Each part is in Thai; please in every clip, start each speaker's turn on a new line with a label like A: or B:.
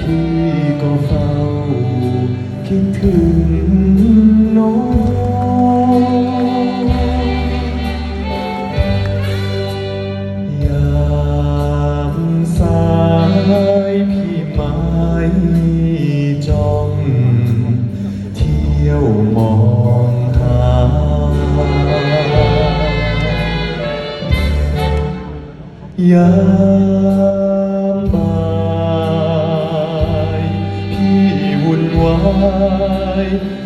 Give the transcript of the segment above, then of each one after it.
A: พี่ก็เฝ้าคิดถึงน้ยามสายพี่ไม้จ้องเที่ยวมองหา。Yeah. Bye.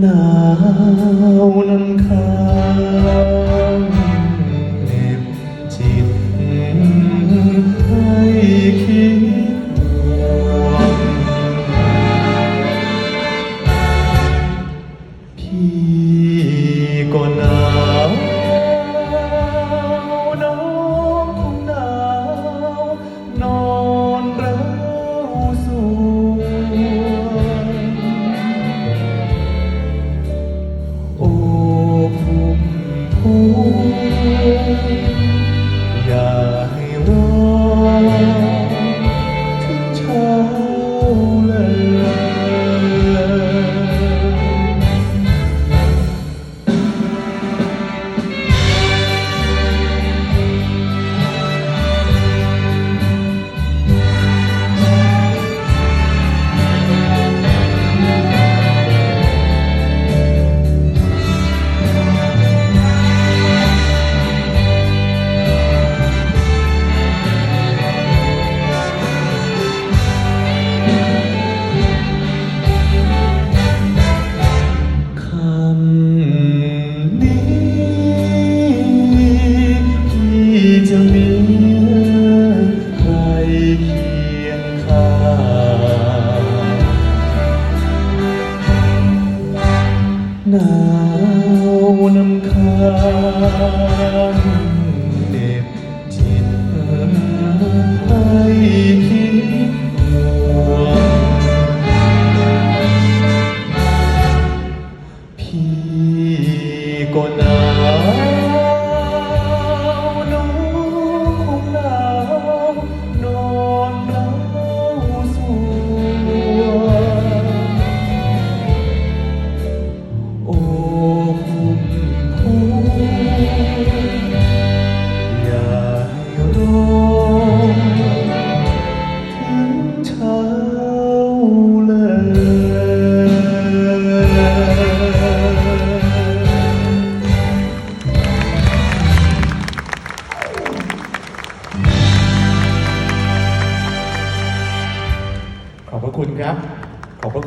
A: หนาวลำคาเล็บจิตให้คิดพี่ก็นา เด็บจิตเธอให้
B: ครับ ขอบคุณ